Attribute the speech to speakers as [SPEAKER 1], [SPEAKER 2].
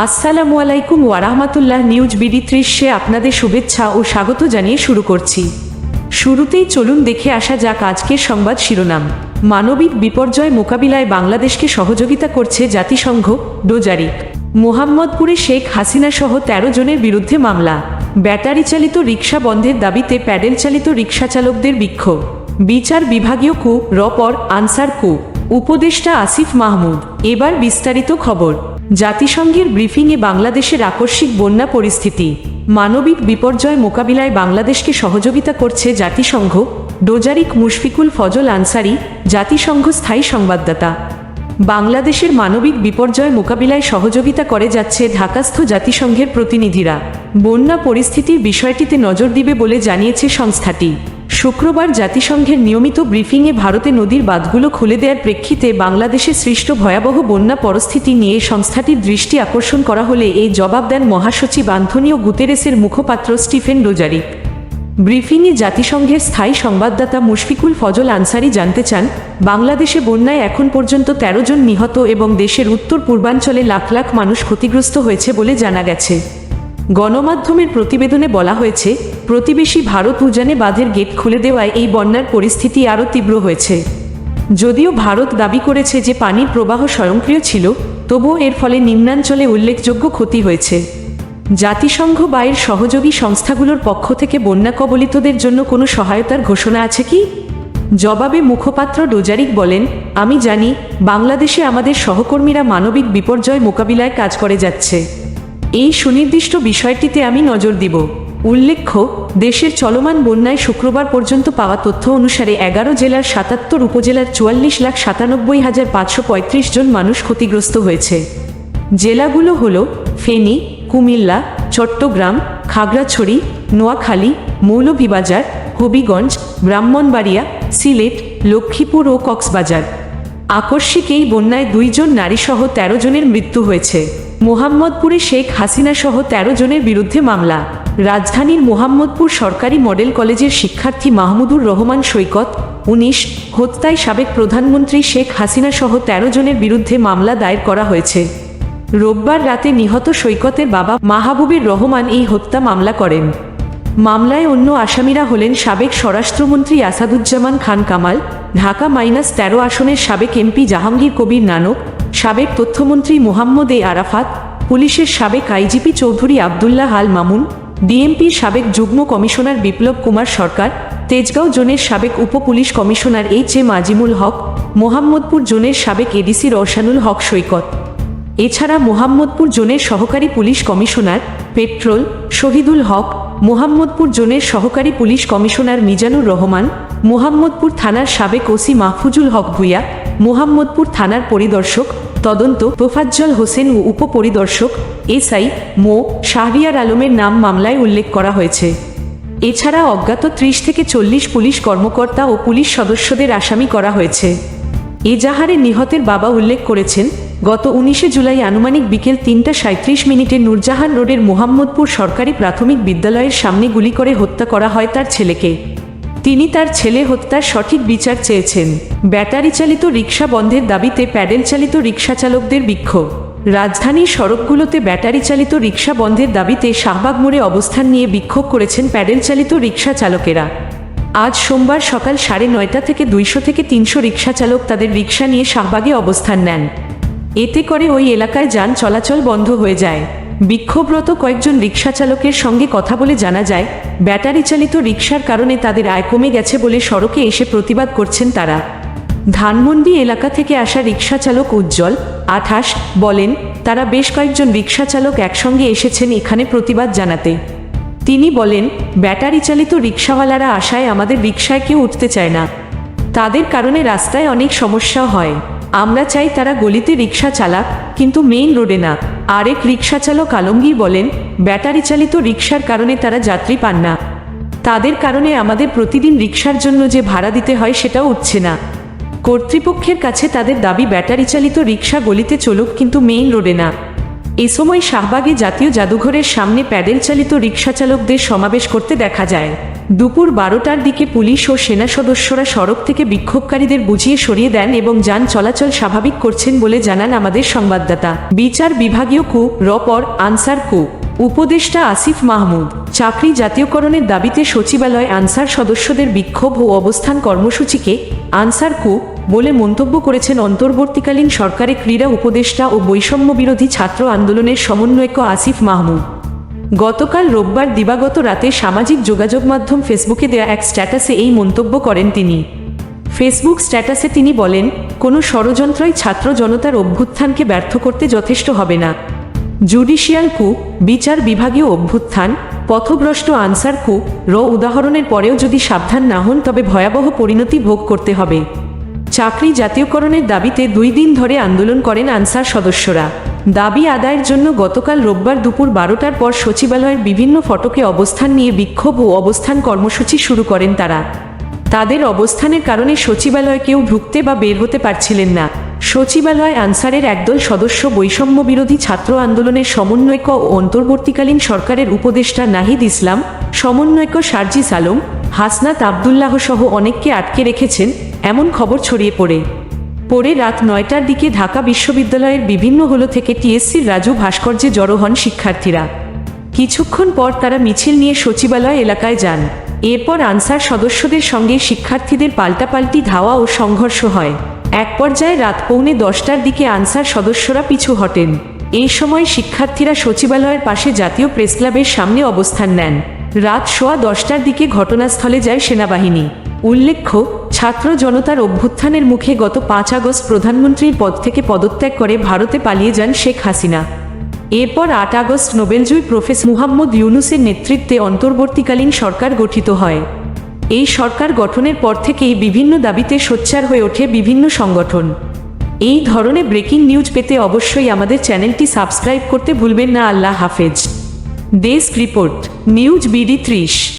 [SPEAKER 1] আসসালামু আলাইকুম ওয়ারাহমাতুল্লাহ news BD ত্রিশে আপনাদের শুভেচ্ছা ও স্বাগত জানিয়ে শুরু করছি। শুরুতেই চলুন দেখে আসা যাক আজকের সংবাদ শিরোনাম। মানবিক বিপর্যয় মোকাবিলায় বাংলাদেশকে সহযোগিতা করছে জাতিসংঘ ডোজারিক মোহাম্মদপুরে শেখ হাসিনা সহ তেরো জনের বিরুদ্ধে মামলা। ব্যাটারি চালিত রিক্সা বন্ধের দাবিতে প্যাডেল চালিত রিক্সা চালকদের বিক্ষোভ। বিচার বিভাগীয় কু রপর আনসার কু। উপদেষ্টা আসিফ মাহমুদ। এবার বিস্তারিত খবর। জাতিসংঘের ব্রিফিংয়ে বাংলাদেশের আকস্মিক বন্যা পরিস্থিতি, মানবিক বিপর্যয় মোকাবিলায় বাংলাদেশকে সহযোগিতা করছে জাতিসংঘ, ডোজারিক মুশফিকুল ফজল আনসারি, জাতিসংঘ স্থায়ী সংবাদদাতা। বাংলাদেশের মানবিক বিপর্যয় মোকাবিলায় সহযোগিতা করে যাচ্ছে ঢাকাস্থ জাতিসংঘের প্রতিনিধিরা। বন্যা পরিস্থিতির বিষয়টিতে নজর দিবে বলে জানিয়েছে সংস্থাটি। শুক্রবার জাতিসংঘের নিয়মিত ব্রিফিংয়ে ভারতে নদীর বাঁধগুলো খুলে দেওয়ার প্রেক্ষিতে বাংলাদেশে সৃষ্ট ভয়াবহ বন্যা পরিস্থিতি নিয়ে সংস্থাটির দৃষ্টি আকর্ষণ করা হলে এই জবাব দেন মহাসচিব আন্থনিও গুতেরেসের মুখপাত্র স্টিফেন ডোজারিক ব্রিফিংয়ে জাতিসংঘের স্থায়ী সংবাদদাতা মুশফিকুল ফজল আনসারি জানতে চান, বাংলাদেশে বন্যায় এখন পর্যন্ত ১৩ জন নিহত এবং দেশের উত্তর পূর্বাঞ্চলে লাখ লাখ মানুষ ক্ষতিগ্রস্ত হয়েছে বলে জানা গেছে। গণমাধ্যমের প্রতিবেদনে বলা হয়েছে, প্রতিবেশী ভারত উজানে বাঁধের গেট খুলে দেওয়ায় এই বন্যার পরিস্থিতি আরও তীব্র হয়েছে। যদিও ভারত দাবি করেছে যে পানির প্রবাহ স্বয়ংক্রিয় ছিল, তবুও এর ফলে নিম্নাঞ্চলে উল্লেখযোগ্য ক্ষতি হয়েছে। জাতিসংঘ বা এর সহযোগী সংস্থাগুলোর পক্ষ থেকে বন্যা কবলিতদের জন্য কোনো সহায়তার ঘোষণা আছে কি? জবাবে মুখপাত্র ডোজারিক বলেন, আমি জানি, বাংলাদেশে আমাদের সহকর্মীরা মানবিক বিপর্যয় মোকাবিলায় কাজ করে যাচ্ছে। এই সুনির্দিষ্ট বিষয়টিতে আমি নজর দিব। উল্লেখ্য, দেশের চলমান বন্যায় শুক্রবার পর্যন্ত পাওয়া তথ্য অনুসারে এগারো জেলার সাতাত্তর উপজেলার চুয়াল্লিশ লাখ সাতানব্বই হাজার পাঁচশো পঁয়ত্রিশ জন মানুষ ক্ষতিগ্রস্ত হয়েছে। জেলাগুলো হল, ফেনী, কুমিল্লা, চট্টগ্রাম, খাগড়াছড়ি, নোয়াখালী, মৌলভীবাজার, হবিগঞ্জ, ব্রাহ্মণবাড়িয়া, সিলেট, লক্ষ্মীপুর ও কক্সবাজার। আকস্মিক এই বন্যায় দুইজন নারীসহ তেরো জনের মৃত্যু হয়েছে। মোহাম্মদপুরে শেখ হাসিনা সহ তেরো জনের বিরুদ্ধে মামলা। রাজধানীর মোহাম্মদপুর সরকারি মডেল কলেজের শিক্ষার্থী মাহমুদুর রহমান সৈকত উনিশ, হত্যায় সাবেক প্রধানমন্ত্রী শেখ হাসিনা সহ তেরো জনের বিরুদ্ধে মামলা দায়ের করা হয়েছে। রোববার রাতে নিহত সৈকতের বাবা মাহবুবের রহমান এই হত্যা মামলা করেন। মামলায় অন্য আসামিরা হলেন সাবেক স্বরাষ্ট্রমন্ত্রী আসাদুজ্জামান খান কামাল, ঢাকা মাইনাস তেরো আসনের সাবেক এমপি জাহাঙ্গীর কবির নানক সাবেক তথ্যমন্ত্রী মোহাম্মদ এ আরাফাত, পুলিশের সাবেক আইজিপি চৌধুরী আবদুল্লাহ আল মামুন ডিএমপির সাবেক যুগ্ম কমিশনার বিপ্লব কুমার সরকার, তেজগাঁও জোনের সাবেক উপ police commissioner H A Azimul Haque, Mohammadpur জোনের সাবেক এডিসি রওশানুল হক সৈকত। এছাড়া মোহাম্মদপুর জোনের সহকারী police commissioner patrol Shahidul Haque, Mohammadpur জোনের সহকারী পুলিশ কমিশনার মিজানুর রহমান, মোহাম্মদপুর থানার সাবেক ওসি মাহফুজুল হক ভুইয়া, মোহাম্মদপুর থানার পরিদর্শক তদন্ত তোফাজ্জল হোসেন ও উপপরিদর্শক এসআই মো. শাহরিয়ার আলমের নাম মামলায় উল্লেখ করা হয়েছে। এছাড়া অজ্ঞাত ত্রিশ থেকে চল্লিশ পুলিশ কর্মকর্তা ও পুলিশ সদস্যদের আসামি করা হয়েছে। এজাহারে নিহতের বাবা উল্লেখ করেছেন, গত উনিশে জুলাই আনুমানিক বিকেল তিনটা সাঁত্রিশ মিনিটে নূরজাহান রোডের মোহাম্মদপুর সরকারি প্রাথমিক বিদ্যালয়ের সামনে গুলি করে হত্যা করা হয় তার ছেলেকে। তিনি তার ছেলে হত্যার সঠিক বিচার চেয়েছেন। ব্যাটারি চালিত রিক্সা বন্ধের দাবিতে প্যাডেল চালিত রিক্সা চালকদের বিক্ষোভ। রাজধানীর সড়কগুলোতে ব্যাটারি চালিত রিক্সা বন্ধের দাবিতে শাহবাগ মোড়ে অবস্থান নিয়ে বিক্ষোভ করেছেন প্যাডেল চালিত রিক্সা চালকেরা আজ সোমবার সকাল সাড়ে নয়টা থেকে দুইশো থেকে তিনশো রিক্সা চালক তাদের রিক্সা নিয়ে শাহবাগে অবস্থান নেন। এতে করে ওই এলাকায় যান চলাচল বন্ধ হয়ে যায়। বিক্ষোভরত কয়েকজন রিক্সা চালকের সঙ্গে কথা বলে জানা যায়, ব্যাটারি চালিত রিক্সার কারণে তাদের আয় কমে গেছে বলে সড়কে এসে প্রতিবাদ করছেন তারা। ধানমন্ডি এলাকা থেকে আসা রিক্সা চালক উজ্জ্বল, আঠাশ, বলেন, তারা বেশ কয়েকজন রিক্সা চালক একসঙ্গে এসেছেন এখানে প্রতিবাদ জানাতে। তিনি বলেন, ব্যাটারি চালিত রিক্সাওয়ালারা আসায় আমাদের রিক্সায় কেউ উঠতে চায় না। তাদের কারণে রাস্তায় অনেক সমস্যা হয়। আমরা চাই তারা গলিতে রিক্সা চালাক, কিন্তু মেইন রোডে না। আরেক রিক্সা চালক আলমগীর বলেন, ব্যাটারি চালিত রিক্সার কারণে তারা যাত্রী পান না। তাদের কারণে আমাদের প্রতিদিন রিক্সার জন্য যে ভাড়া দিতে হয় সেটাও উঠছে না। কর্তৃপক্ষের কাছে তাদের দাবি, ব্যাটারি চালিত রিক্সা গলিতে চলুক, কিন্তু মেইন রোডে না। এ সময় শাহবাগে জাতীয় জাদুঘরের সামনে প্যাডেল চালিত রিক্সা চালকদের সমাবেশ করতে দেখা যায়। দুপুর বারোটার দিকে পুলিশ ও সেনা সদস্যরা সড়ক থেকে বিক্ষোভকারীদের বুঝিয়ে সরিয়ে দেন এবং যান চলাচল স্বাভাবিক করছেন বলে জানান আমাদের সংবাদদাতা। বিচার বিভাগীয় কু. রপর আনসার কু. উপদেষ্টা আসিফ মাহমুদ। চাকরি জাতীয়করণের দাবিতে সচিবালয় আনসার সদস্যদের বিক্ষোভ ও অবস্থান কর্মসূচিকে আনসার কু. বলে মন্তব্য করেছেন অন্তর্বর্তীকালীন সরকারের ক্রীড়া উপদেষ্টা ও বৈষম্য বিরোধী ছাত্র আন্দোলনের সমন্বয়ক আসিফ মাহমুদ। গতকাল রোববার দিবাগত রাতে সামাজিক যোগাযোগ মাধ্যম ফেসবুকে দেয়া এক স্ট্যাটাসে এই মন্তব্য করেন তিনি। ফেসবুক স্ট্যাটাসে তিনি বলেন, কোনো ষড়যন্ত্রই ছাত্র জনতার অভ্যুত্থানকে ব্যর্থ করতে যথেষ্ট হবে না। জুডিশিয়াল কু, বিচার বিভাগীয় অভ্যুত্থান, পথভ্রষ্ট আনসার কু, র উদাহরণের পরেও যদি সাবধান না হন তবে ভয়াবহ পরিণতি ভোগ করতে হবে। চাকরি জাতীয়করণের দাবিতে দুই দিন ধরে আন্দোলন করেন আনসার সদস্যরা। দাবি আদায়ের জন্য গতকাল রোববার দুপুর বারোটার পর সচিবালয়ের বিভিন্ন ফটকে অবস্থান নিয়ে বিক্ষোভ ও অবস্থান কর্মসূচি শুরু করেন তারা। তাদের অবস্থানের কারণে সচিবালয়ে কেউ ঢুকতে বা বের হতে পারছিলেন না। সচিবালয় আনসারের একদল সদস্য বৈষম্য বিরোধী ছাত্র আন্দোলনের সমন্বয়ক ও অন্তর্বর্তীকালীন সরকারের উপদেষ্টা নাহিদ ইসলাম, সমন্বয়ক সার্জিস আলম, হাসনাত আবদুল্লাহ সহ অনেককে আটকে রেখেছেন এমন খবর ছড়িয়ে পড়ে। পরে রাত নয়টার দিকে ঢাকা বিশ্ববিদ্যালয়ের বিভিন্ন হলো থেকে টিএসসির রাজু ভাস্কর্যে জড়ো হন শিক্ষার্থীরা। কিছুক্ষণ পর তারা মিছিল নিয়ে সচিবালয় এলাকায় যান। এরপর আনসার সদস্যদের সঙ্গে শিক্ষার্থীদের পাল্টাপাল্টি ধাওয়া ও সংঘর্ষ হয়। এক পর্যায়ে রাত পৌনে দশটার দিকে আনসার সদস্যরা পিছু হটেন। এই সময় শিক্ষার্থীরা সচিবালয়ের পাশে জাতীয় প্রেসক্লাবের সামনে অবস্থান নেন। রাত সোয়া দশটার দিকে ঘটনাস্থলে যায় সেনাবাহিনী। উল্লেখ্য, ছাত্র জনতার অভ্যুত্থানের মুখে গত পাঁচ আগস্ট প্রধানমন্ত্রীর পদ থেকে পদত্যাগ করে ভারতে পালিয়ে যান শেখ হাসিনা। এরপর আট আগস্ট নোবেলজয়ী প্রফেসর মুহাম্মদ ইউনুসের নেতৃত্বে অন্তর্বর্তীকালীন সরকার গঠিত হয়। এই সরকার গঠনের পর থেকেই বিভিন্ন দাবিতে সোচ্চার হয়ে ওঠে বিভিন্ন সংগঠন। এই ধরনের ব্রেকিং নিউজ পেতে অবশ্যই আমাদের চ্যানেলটি সাবস্ক্রাইব করতে ভুলবেন না। আল্লাহ হাফেজ। ডেস্ক রিপোর্ট, নিউজ বিডি ত্রিশ।